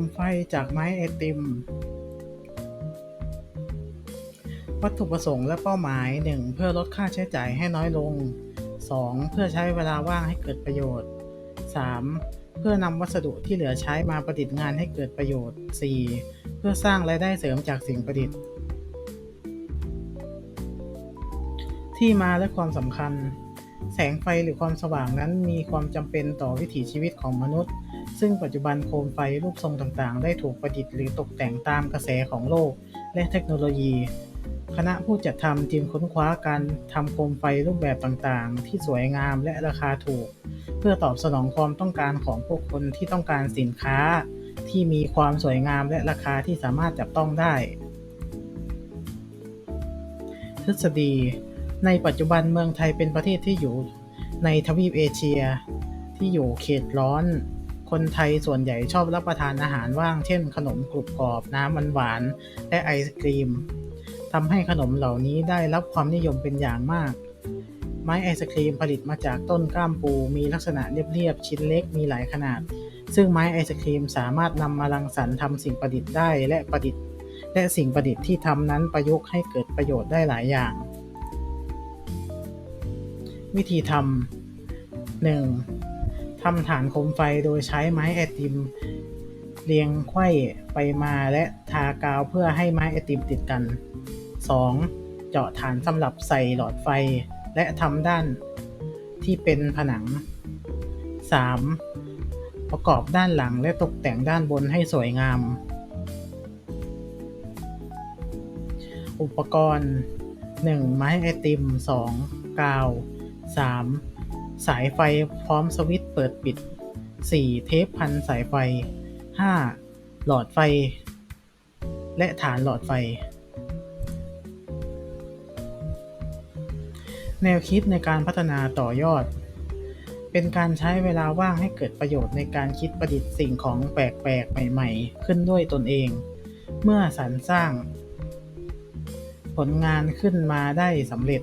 มไฟจากไม้ไอติม วัตถุประสงค์และเป้าหมาย 1. เพื่อลดค่าใช้จ่ายให้น้อยลง 2. เพื่อใช้เวลาว่างให้เกิดประโยชน์ 3. เพื่อนำวัสดุที่เหลือใช้มาประดิษฐ์งานให้เกิดประโยชน์ 4. เพื่อสร้างรายได้เสริมจากสิ่งประดิษฐ์ ที่มาและความสำคัญ แสงไฟหรือความสว่างนั้นมีความจำเป็นต่อวิถีชีวิตของมนุษย์ ซึ่งปัจจุบันโคมไฟรูปทรงต่างๆ ได้ถูกประดิษฐ์หรือตกแต่งตามกระแสของโลก และเทคโนโลยี คณะผู้จัดทำจึงค้นคว้าการทำโคมไฟรูปแบบต่างๆ ที่สวยงามและราคาถูก เพื่อตอบสนองความต้องการของผู้คนที่ต้องการสินค้า ที่มีความสวยงามและราคาที่สามารถจับต้องได้ ทฤษฎี ในปัจจุบันเมืองไทยเป็นประเทศที่อยู่ในทวีปเอเชีย ที่อยู่เขตร้อน คนไทยส่วนใหญ่ชอบรับประทานอาหารว่าง เช่น ขนมกรุบกรอบน้ำมันหวาน และไอศกรีมทำให้ขนมเหล่านี้ได้รับความนิยมเป็นอย่างมาก ไม้ไอศครีมผลิตมาจากต้นกล้ามปู มีลักษณะเรียบๆชิ้นเล็กมีหลายขนาด ซึ่งไม้ไอศครีมสามารถนำมารังสรรค์ทำสิ่งประดิษฐ์ได้และประดิษฐ์ และสิ่งประดิษฐ์ที่ทำนั้นประยุกต์ให้เกิดประโยชน์ได้หลายอย่าง วิธีทำ 1. ทำฐานโคมไฟโดยใช้ไม้ไอติม เรียงไขว้ไปมาและทากาวเพื่อให้ไม้ไอติมติดกัน 2. เจาะฐานสำหรับใส่หลอดไฟ และทำด้านที่เป็นผนัง 3. ประกอบด้านหลังและตกแต่งด้านบนให้สวยงาม อุปกรณ์ 1. ไม้ไอติม 2. กาว 3. สายไฟพร้อมสวิตช์เปิดปิด 4. เทปพันสายไฟ 5. หลอดไฟ และฐานหลอดไฟ แนวคิดในการพัฒนาต่อยอด เป็นการใช้เวลาว่างให้เกิดประโยชน์ในการคิดประดิษฐ์สิ่งของแปลกๆ ใหม่ๆ ขึ้นด้วยตนเอง เมื่อสรรสร้าง ผลงานขึ้นมาได้สำเร็จ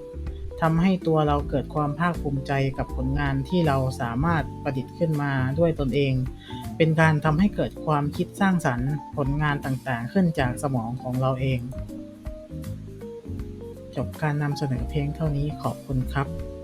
ทำให้ตัวเราเกิดความภาคภูมิใจกับผลงานที่เราสามารถประดิษฐ์ขึ้นมาด้วยตนเอง เป็นการทำให้เกิดความคิดสร้างสรรค์ผลงานต่างๆ ขึ้นจากสมองของเราเอง จบการนำเสนอเพลงเท่านี้ขอบคุณครับ